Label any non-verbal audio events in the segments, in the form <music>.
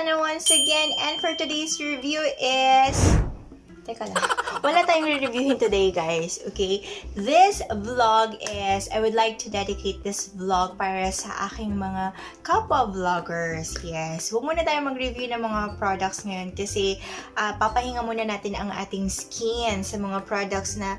channel once again. And for today's review is... Teka lang. <laughs> Wala tayong re-reviewin today, guys. Okay? This vlog is... I would like to dedicate this vlog para sa aking mga kapwa vloggers. Yes. Huwag muna tayo mag-review ng mga products ngayon kasi ah, papahinga muna natin ang ating skin sa mga products na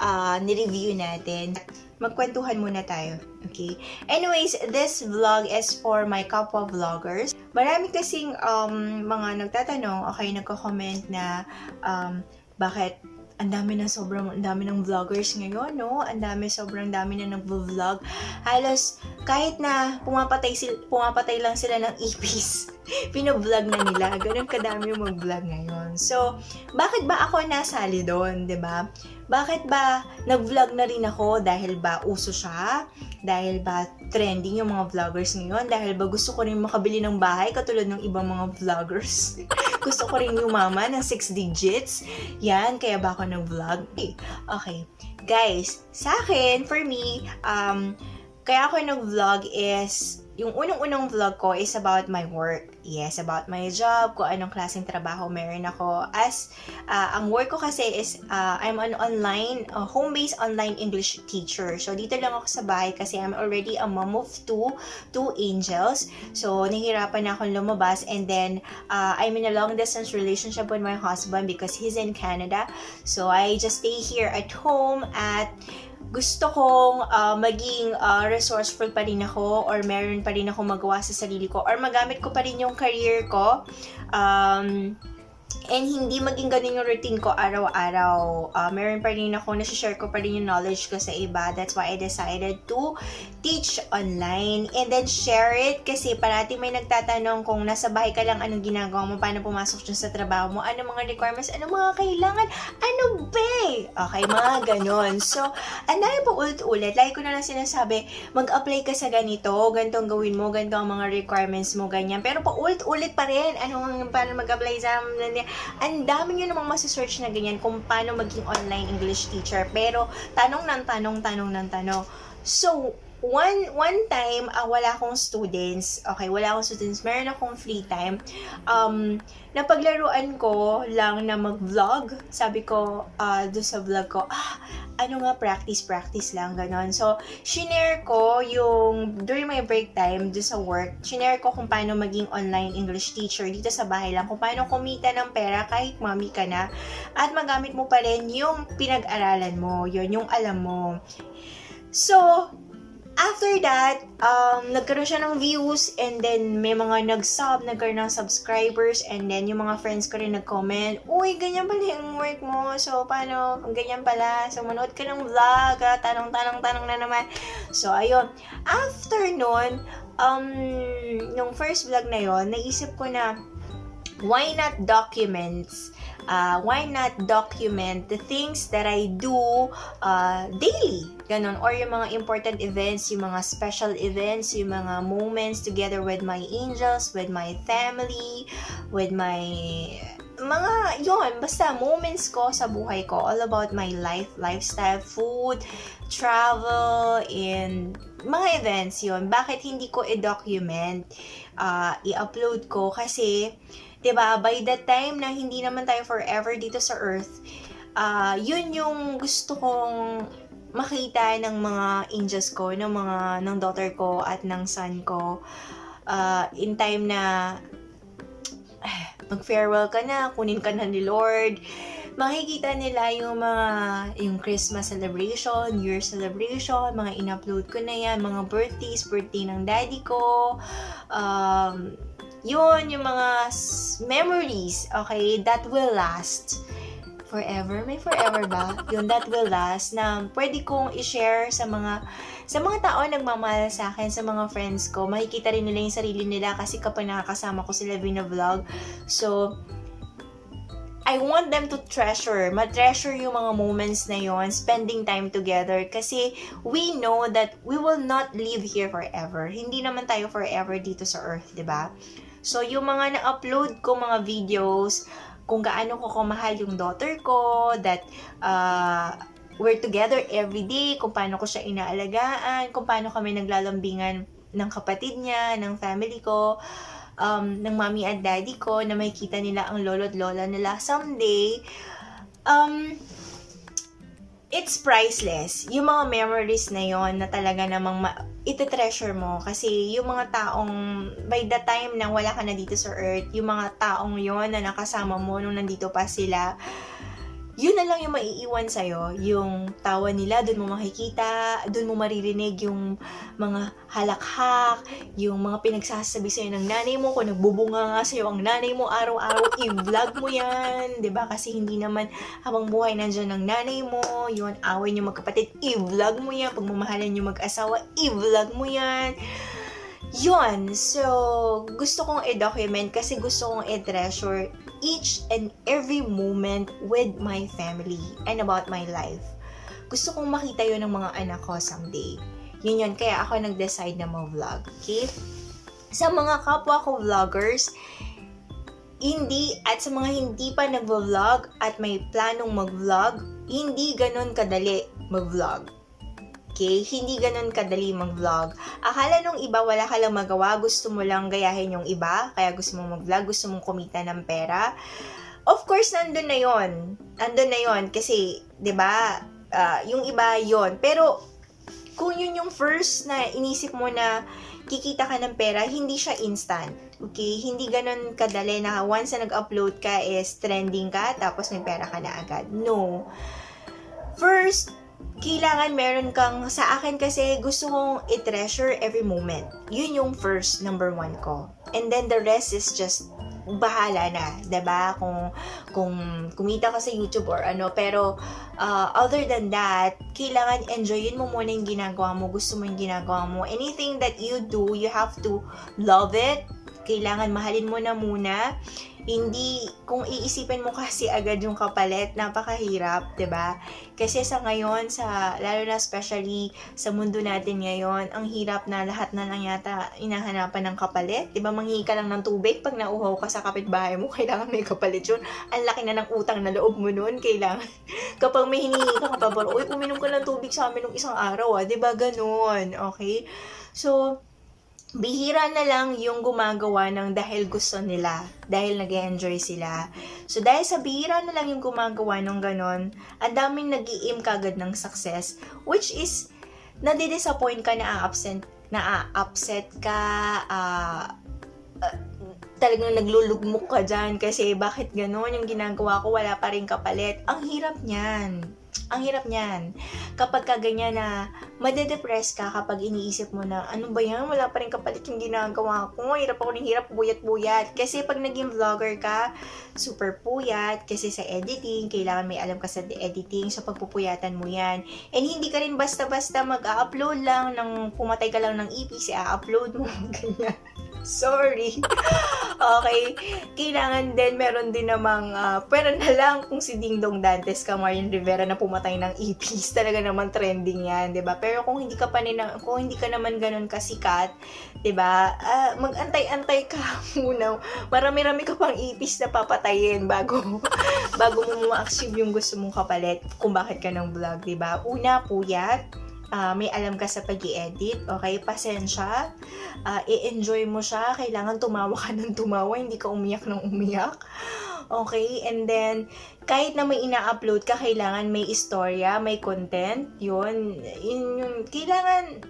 ah, ni-review natin. Magkwentuhan muna tayo. Okay? Anyways, this vlog is for my kapwa vloggers. Marami kasing um, mga nagtatanong, okay, nagko-comment na um, bakit ang dami na sobrang ang dami ng vloggers ngayon, no? Ang dami, sobrang dami na nagvo-vlog. Halos kahit na pumapatay, sil, pumapatay lang sila ng ipis, <laughs> pino-vlog na nila. Ganun kadami yung mag-vlog ngayon. So, bakit ba ako nasali doon, 'di ba? Bakit ba nag-vlog na rin ako dahil ba uso siya? Dahil ba trending yung mga vloggers ngayon? Dahil ba gusto ko rin makabili ng bahay katulad ng ibang mga vloggers? <laughs> gusto ko rin umama ng 6 digits? Yan, kaya ba ako nag-vlog? Okay. okay. Guys, sa akin, for me, um, kaya ako nag-vlog is, yung unang-unang vlog ko is about my work. Yes, about my job, kung anong klaseng trabaho meron ako. As, uh, ang work ko kasi is, uh, I'm an online, uh, home-based online English teacher. So, dito lang ako sa bahay kasi I'm already a mom of two, two angels. So, nahirapan na akong lumabas and then, uh, I'm in a long-distance relationship with my husband because he's in Canada. So, I just stay here at home at gusto kong uh, maging uh, resourceful pa rin ako or meron pa rin ako magawa sa sarili ko or magamit ko pa rin yung career ko. Um, and hindi maging ganun yung routine ko araw-araw. Uh, meron pa rin ako, nasi-share ko pa rin yung knowledge ko sa iba. That's why I decided to teach online and then share it kasi parati may nagtatanong kung nasa bahay ka lang, anong ginagawa mo, paano pumasok dyan sa trabaho mo, ano mga requirements, ano mga kailangan, ano ba? Okay, mga ganon. So, dami po ulit-ulit. Lagi ko na lang sinasabi, mag-apply ka sa ganito, ganitong gawin mo, ganito ang mga requirements mo, ganyan. Pero pa ulit-ulit pa rin, ano, paano mag-apply sa ang dami nyo namang masisearch na ganyan kung paano maging online English teacher. Pero, tanong ng tanong, tanong ng tanong. So, one one time uh, wala akong students. Okay wala akong students. Meron akong free time. Um napaglaruan ko lang na mag-vlog. Sabi ko uh, do sa vlog ko ah ano nga practice practice lang ganon. So shinare ko yung during my break time do sa work shinare ko kung paano maging online English teacher dito sa bahay lang. Kung paano kumita ng pera kahit mami ka na. At magamit mo pa rin yung pinag-aralan mo. Yun yung alam mo. So after that, um, nagkaroon siya ng views and then may mga nag-sub, nagkaroon ng subscribers and then yung mga friends ko rin nag-comment, Uy, ganyan pala yung work mo. So, paano? Ganyan pala. So, manood ka ng vlog. ah, Tanong, tanong, tanong na naman. So, ayun. After nun, um, nung first vlog na yon naisip ko na, why not documents? Uh, why not document the things that I do uh, daily? Ganon. Or yung mga important events, yung mga special events, yung mga moments together with my angels, with my family, with my mga yon basta moments ko sa buhay ko. All about my life lifestyle food travel and mga events yon bakit hindi ko i-document uh, i-upload ko kasi 'di ba by the time na hindi naman tayo forever dito sa earth uh, yun yung gusto kong makita ng mga angels ko ng mga ng daughter ko at ng son ko uh, in time na <sighs> mag-farewell ka na, kunin ka na ni Lord. Makikita nila yung mga, yung Christmas celebration, New Year celebration, mga in-upload ko na yan, mga birthdays, birthday ng daddy ko, um, yun, yung mga memories, okay, that will last forever. May forever ba? Yun, that will last na pwede kong i-share sa mga sa mga tao nagmamahal sa akin, sa mga friends ko. Makikita rin nila yung sarili nila kasi kapag nakakasama ko sila vlog. So, I want them to treasure, ma-treasure yung mga moments na yon, spending time together kasi we know that we will not live here forever. Hindi naman tayo forever dito sa earth, 'di ba? So yung mga na-upload ko mga videos, kung gaano ko kumahal yung daughter ko, that uh, we're together every day, kung paano ko siya inaalagaan, kung paano kami naglalambingan ng kapatid niya, ng family ko. Um, ng mommy at daddy ko na makikita nila ang lolo at lola nila someday, um, it's priceless. Yung mga memories na yon na talaga namang ma- ite-treasure mo kasi yung mga taong by the time na wala ka na dito sa earth, yung mga taong yon na nakasama mo nung nandito pa sila, yun na lang yung maiiwan sa'yo. Yung tawa nila, dun mo makikita, dun mo maririnig yung mga halakhak, yung mga pinagsasabi sa'yo ng nanay mo, kung nagbubunga nga sa'yo ang nanay mo, araw-araw, i-vlog mo yan, ba Kasi hindi naman habang buhay nandyan ng nanay mo, yun, away niyo magkapatid, i-vlog mo yan, pagmamahalan niyo mag-asawa, i-vlog mo yan. Yun, so, gusto kong i-document kasi gusto kong i-treasure each and every moment with my family and about my life. Gusto kong makita yun ng mga anak ko someday. Yun yun, kaya ako nag-decide na mag-vlog, okay? Sa mga kapwa ko vloggers, hindi, at sa mga hindi pa nag-vlog at may planong mag-vlog, hindi ganun kadali mag-vlog. Okay? Hindi ganun kadali mag-vlog. Akala nung iba wala ka lang magawa, gusto mo lang gayahin yung iba, kaya gusto mong mag-vlog, gusto mong kumita ng pera. Of course, nandun na yon Nandun na yon kasi, di ba, ah, yung iba yon Pero, kung yun yung first na inisip mo na kikita ka ng pera, hindi siya instant. Okay? Hindi ganun kadali na once na nag-upload ka is trending ka, tapos may pera ka na agad. No. First, kailangan meron kang, sa akin kasi gusto kong i-treasure every moment. Yun yung first, number one ko. And then the rest is just bahala na, 'di ba? Kung kung kumita ka sa YouTube or ano, pero uh, other than that, kailangan enjoyin mo muna yung ginagawa mo, gusto mo yung ginagawa mo. Anything that you do, you have to love it. Kailangan mahalin mo na muna hindi, kung iisipin mo kasi agad yung kapalit, napakahirap, 'di ba Kasi sa ngayon, sa, lalo na especially sa mundo natin ngayon, ang hirap na lahat na lang yata inahanapan ng kapalit. 'di ba manghingi ka lang ng tubig pag nauhaw ka sa kapitbahay mo, <laughs> kailangan may kapalit yun. Ang laki na ng utang na loob mo noon, kailangan. <laughs> Kapag may hiningi ka kapabor, uy, uminom ka ng tubig sa amin ng isang araw, ah. ba Ganun, okay? So, bihira na lang yung gumagawa ng dahil gusto nila, dahil nag enjoy sila. So, dahil sa bihira na lang yung gumagawa ng ganon, ang daming nag aim kagad ng success, which is, nadidisappoint ka na absent na upset ka, uh, uh, talagang naglulugmok ka dyan kasi bakit ganon yung ginagawa ko, wala pa rin kapalit. Ang hirap niyan ang hirap niyan. Kapag ka ganyan na madedepress ka kapag iniisip mo na ano ba yan, wala pa rin kapalit yung ginagawa ko. Hirap ako ng hirap, buyat-buyat. Kasi pag naging vlogger ka, super puyat. Kasi sa editing, kailangan may alam ka sa editing. So pagpupuyatan mo yan. And hindi ka rin basta-basta mag-upload lang ng pumatay ka lang ng EP, si upload mo. <laughs> Ganyan. Sorry. okay. Kailangan din, meron din namang, uh, pero na lang kung si Ding Dong Dantes ka, Marian Rivera na pumatay ng EPs, <laughs> talaga naman trending yan, 'di ba Pero kung hindi ka pa nina, kung hindi ka naman ganun kasikat, 'di ba uh, mag-antay-antay ka <laughs> muna. Marami-rami ka pang EPs na papatayin bago, bago mo ma-achieve yung gusto mong kapalit kung bakit ka ng vlog, 'di ba Una, puyat uh, may alam ka sa pag edit okay? Pasensya. Uh, i-enjoy mo siya. Kailangan tumawa ka ng tumawa, hindi ka umiyak ng umiyak. Okay? And then, kahit na may ina-upload ka, kailangan may istorya, may content. Yun. Yun yung, kailangan,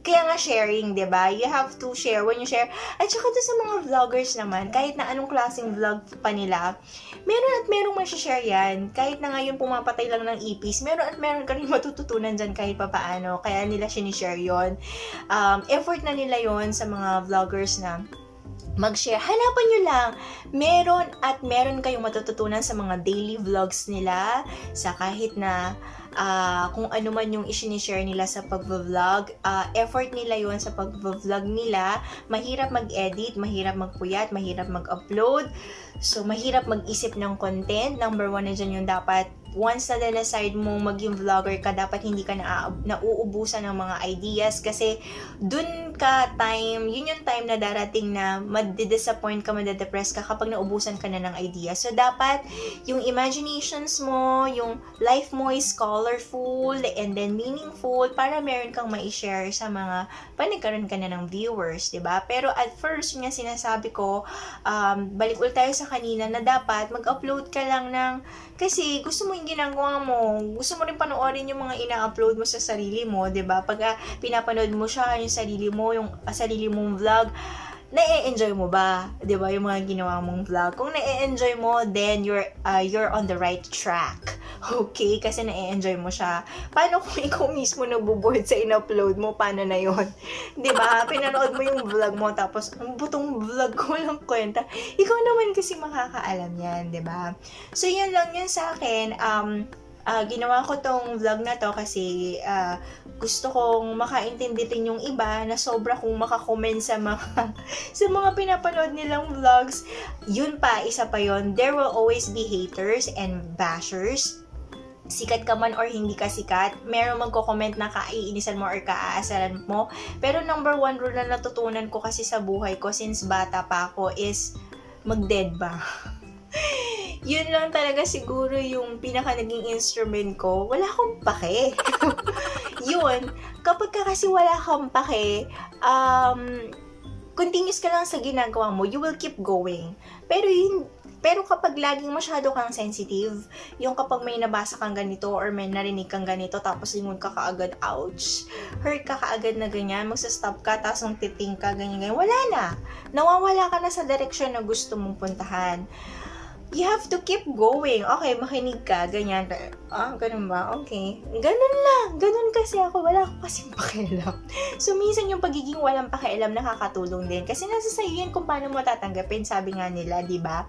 kaya nga sharing, 'di ba? You have to share when you share. At saka to sa mga vloggers naman, kahit na anong klaseng vlog pa nila, meron at merong ma-share yan. Kahit na ngayon pumapatay lang ng EPs, meron at meron ka rin matututunan dyan kahit pa paano. Kaya nila sinishare yon um, Effort na nila yon sa mga vloggers na mag-share. Hanapan nyo lang. Meron at meron kayong matututunan sa mga daily vlogs nila, sa kahit na uh, kung ano man yung isinishare nila sa pag-vlog. Uh, effort nila yon sa pag-vlog nila. Mahirap mag-edit, mahirap magpuyat, mahirap mag-upload. So, mahirap mag-isip ng content. Number one na dyan yung dapat once na decide mo maging vlogger ka, dapat hindi ka na, nauubusan ng mga ideas kasi dun ka time, yun yung time na darating na madidisappoint ka, madidepress ka kapag naubusan ka na ng ideas. So, dapat yung imaginations mo, yung life mo is colorful and then meaningful para meron kang ma-share sa mga panagkaroon ka na ng viewers, ba? Pero at first, yung sinasabi ko, um, balik ulit tayo sa kanina na dapat mag-upload ka lang ng kasi gusto mo yung ginagawa mo, gusto mo rin panoorin yung mga ina-upload mo sa sarili mo, 'di ba? Pag uh, pinapanood mo siya, yung sarili mo, yung uh, sarili mong vlog, na-enjoy mo ba? 'Di ba yung mga ginawa mong vlog? Kung na-enjoy mo, then you're uh, you're on the right track. Okay? Kasi na-enjoy mo siya. Paano kung <laughs> ikaw mismo nabubuhid sa in-upload mo? Paano na yon <laughs> 'Di ba? Pinanood mo yung vlog mo tapos ang butong vlog ko lang kwenta. Ikaw naman kasi makakaalam 'yan, 'di ba? So yun lang yun sa akin. Um uh, ginawa ko tong vlog na to kasi uh, gusto kong makaintindi din yung iba na sobra kong makakomment sa mga <laughs> sa mga pinapanood nilang vlogs. Yun pa, isa pa yon there will always be haters and bashers sikat ka man or hindi ka sikat, meron magko-comment na kaiinisan mo or kaaasaran mo. Pero number one rule na natutunan ko kasi sa buhay ko since bata pa ako is mag-dead ba. <laughs> yun lang talaga siguro yung pinaka naging instrument ko. Wala akong pake. <laughs> yun. Kapag ka kasi wala kang pake, um, continuous ka lang sa ginagawa mo, you will keep going. Pero yun, pero kapag laging masyado kang sensitive, yung kapag may nabasa kang ganito or may narinig kang ganito, tapos lingon ka kaagad, ouch, hurt ka kaagad na ganyan, magsa-stop ka, tapos nung titing ka, ganyan, ganyan, wala na. Nawawala ka na sa direksyon na gusto mong puntahan you have to keep going. Okay, makinig ka, ganyan. Ah, ganun ba? Okay. Ganun lang. Ganun kasi ako. Wala ako kasing pakialam. <laughs> So, minsan yung pagiging walang pakialam nakakatulong din. Kasi nasa sa'yo yan kung paano mo tatanggapin. Sabi nga nila, di ba?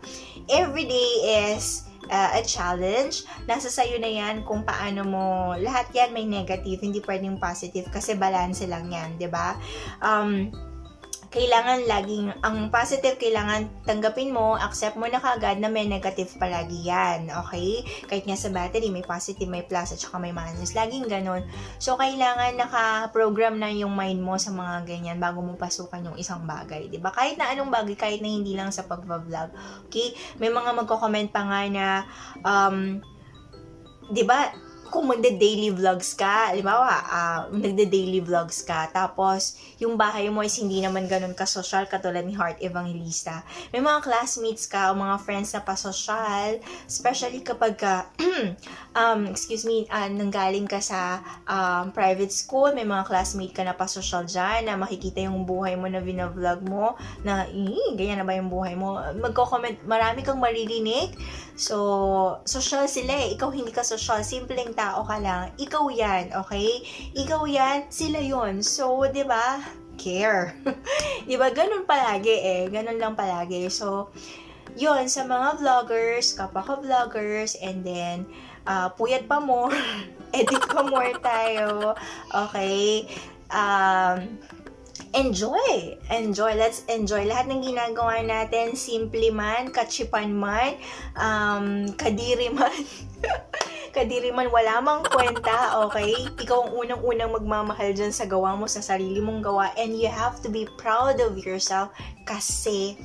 Every day is uh, a challenge. Nasa sa'yo na yan kung paano mo, lahat yan may negative, hindi pwedeng positive kasi balance lang yan, di ba? Um, kailangan laging, ang positive kailangan tanggapin mo, accept mo na kagad na may negative palagi yan. Okay? Kahit nga sa battery, may positive, may plus, at saka may minus. Laging ganun. So, kailangan naka-program na yung mind mo sa mga ganyan bago mo pasukan yung isang bagay. ba diba? Kahit na anong bagay, kahit na hindi lang sa pagpa-vlog. Okay? May mga magko-comment pa nga na, um, 'di ba kung magde-daily vlogs ka, halimbawa, uh, nagde-daily vlogs ka, tapos yung bahay mo is hindi naman ganun ka-social katulad ni Heart Evangelista. May mga classmates ka o mga friends na pa-social, especially kapag ka, <clears throat> um, excuse me, uh, nanggaling ka sa um, private school, may mga classmate ka na pa-social dyan, na makikita yung buhay mo na vina-vlog mo, na, ganyan na ba yung buhay mo? Magko-comment, marami kang maririnig, so, social sila eh, ikaw hindi ka social, simpleng tao ka lang, ikaw yan, okay? Ikaw yan, sila yon So, di ba? Care. <laughs> di ba? Ganun palagi eh. Ganun lang palagi. So, yon sa mga vloggers, kapwa ka vloggers, and then, uh, puyat pa more, <laughs> edit pa more tayo, okay? Um, enjoy. Enjoy. Let's enjoy. Lahat ng ginagawa natin, simple man, kachipan man, um, kadiri man, <laughs> kadiri man wala mang kwenta, okay? Ikaw ang unang-unang magmamahal dyan sa gawa mo, sa sarili mong gawa, and you have to be proud of yourself kasi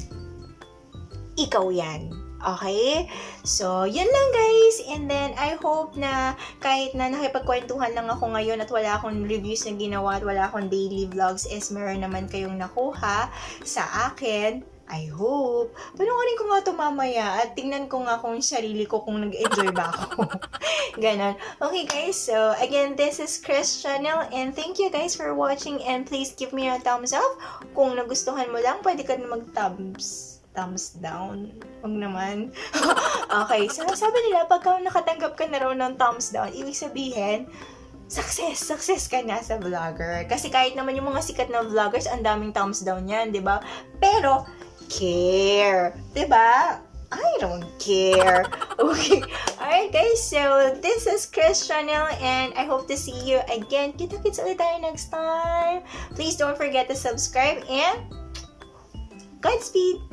ikaw yan. Okay? So, yun lang guys. And then, I hope na kahit na nakipagkwentuhan lang ako ngayon at wala akong reviews na ginawa at wala akong daily vlogs is meron naman kayong nakuha sa akin I hope. Panoorin ko nga ito mamaya at tingnan ko nga kung sarili ko kung nag-enjoy ba ako. <laughs> Ganon. Okay guys, so again, this is Chris Channel and thank you guys for watching and please give me a thumbs up. Kung nagustuhan mo lang, pwede ka na mag-thumbs thumbs down. Huwag naman. <laughs> okay, so sabi nila, pagka nakatanggap ka na raw ng thumbs down, ibig sabihin, success, success ka na sa vlogger. Kasi kahit naman yung mga sikat na vloggers, ang daming thumbs down yan, di ba? Pero, care. Diba? I don't care. <laughs> Okay. Alright guys, so this is Chris Channel and I hope to see you again. Kita-kits ulit tayo next time. Please don't forget to subscribe and Godspeed!